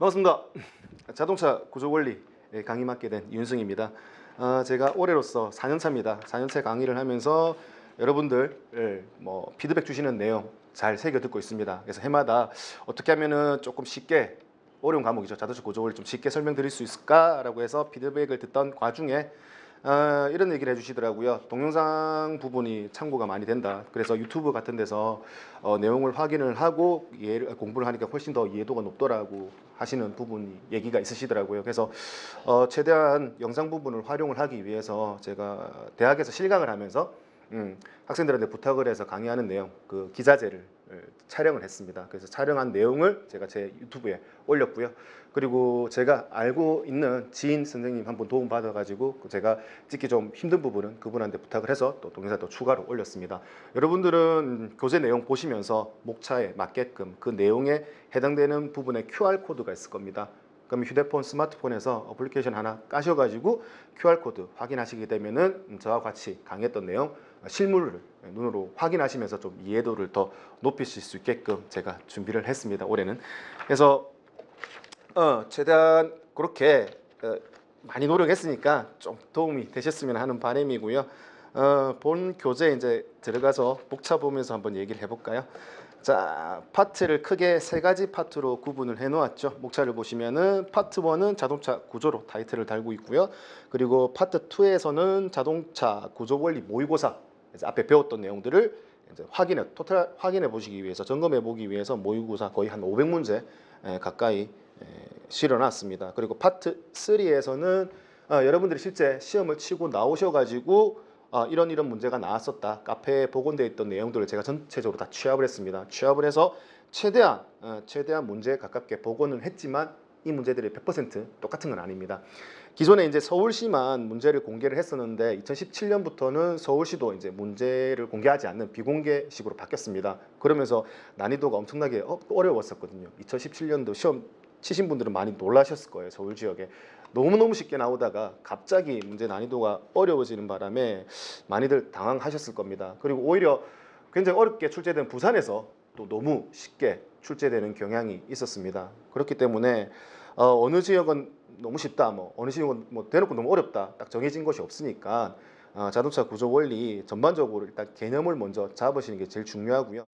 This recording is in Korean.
반갑습니다. 자동차 구조 원리 강의 맡게 된 윤승입니다. 어, 제가 올해로서 4년차입니다. 4년차 강의를 하면서 여러분들 뭐 피드백 주시는 내용 잘 새겨 듣고 있습니다. 그래서 해마다 어떻게 하면은 조금 쉽게 어려운 과목이죠. 자동차 구조 원리 좀 쉽게 설명드릴 수 있을까라고 해서 피드백을 듣던 과중에 어, 이런 얘기를 해주시더라고요. 동영상 부분이 참고가 많이 된다. 그래서 유튜브 같은 데서 어, 내용을 확인을 하고 이해, 공부를 하니까 훨씬 더 이해도가 높더라고 하시는 부분이 얘기가 있으시더라고요. 그래서 어, 최대한 영상 부분을 활용을 하기 위해서 제가 대학에서 실강을 하면서 음, 학생들한테 부탁을 해서 강의하는 내용, 그 기자재를 예, 촬영을 했습니다. 그래서 촬영한 내용을 제가 제 유튜브에 올렸고요. 그리고 제가 알고 있는 지인 선생님 한 분 도움 받아가지고 제가 찍기 좀 힘든 부분은 그분한테 부탁을 해서 또 동영상 또 추가로 올렸습니다. 여러분들은 교재 내용 보시면서 목차에 맞게끔 그 내용에 해당되는 부분에 QR 코드가 있을 겁니다. 그럼 휴대폰, 스마트폰에서 어플리케이션 하나 까셔가지고 QR 코드 확인하시게 되면은 저와 같이 강의했던 내용 실물을 눈으로 확인하시면서 좀 이해도를 더 높이실 수 있게끔 제가 준비를 했습니다. 올해는 그래서 어, 최대한 그렇게 어, 많이 노력했으니까 좀 도움이 되셨으면 하는 바람이고요. 어, 본 교재 이제 들어가서 목차 보면서 한번 얘기를 해볼까요? 자, 파트를 크게 세 가지 파트로 구분을 해 놓았죠. 목차를 보시면은 파트 1은 자동차 구조로 타이틀을 달고 있고요. 그리고 파트 2에서는 자동차 구조 원리 모의고사 앞에 배웠던 내용들을 이제 확인해 토탈 확인해 보시기 위해서 점검해 보기 위해서 모의고사 거의 한 500문제 가까이 에, 실어놨습니다. 그리고 파트 3에서는 어, 여러분들이 실제 시험을 치고 나오셔가지고 어, 이런 이런 문제가 나왔었다. 카페에 복원되어 있던 내용들을 제가 전체적으로 다 취합을 했습니다. 취합을 해서 최대한 어, 최대한 문제에 가깝게 복원을 했지만 이 문제들이 100% 똑같은 건 아닙니다. 기존에 이제 서울시만 문제를 공개를 했었는데 2017년부터는 서울시도 이제 문제를 공개하지 않는 비공개식으로 바뀌었습니다. 그러면서 난이도가 엄청나게 어- 어려웠었거든요. 2017년도 시험 치신 분들은 많이 놀라셨을 거예요. 서울 지역에 너무너무 쉽게 나오다가 갑자기 문제 난이도가 어려워지는 바람에 많이들 당황하셨을 겁니다. 그리고 오히려 굉장히 어렵게 출제된 부산에서 또 너무 쉽게 출제되는 경향이 있었습니다. 그렇기 때문에 어, 어느 지역은 너무 쉽다, 뭐 어느 지역은 뭐 대놓고 너무 어렵다, 딱 정해진 것이 없으니까 어, 자동차 구조 원리 전반적으로 일단 개념을 먼저 잡으시는 게 제일 중요하고요.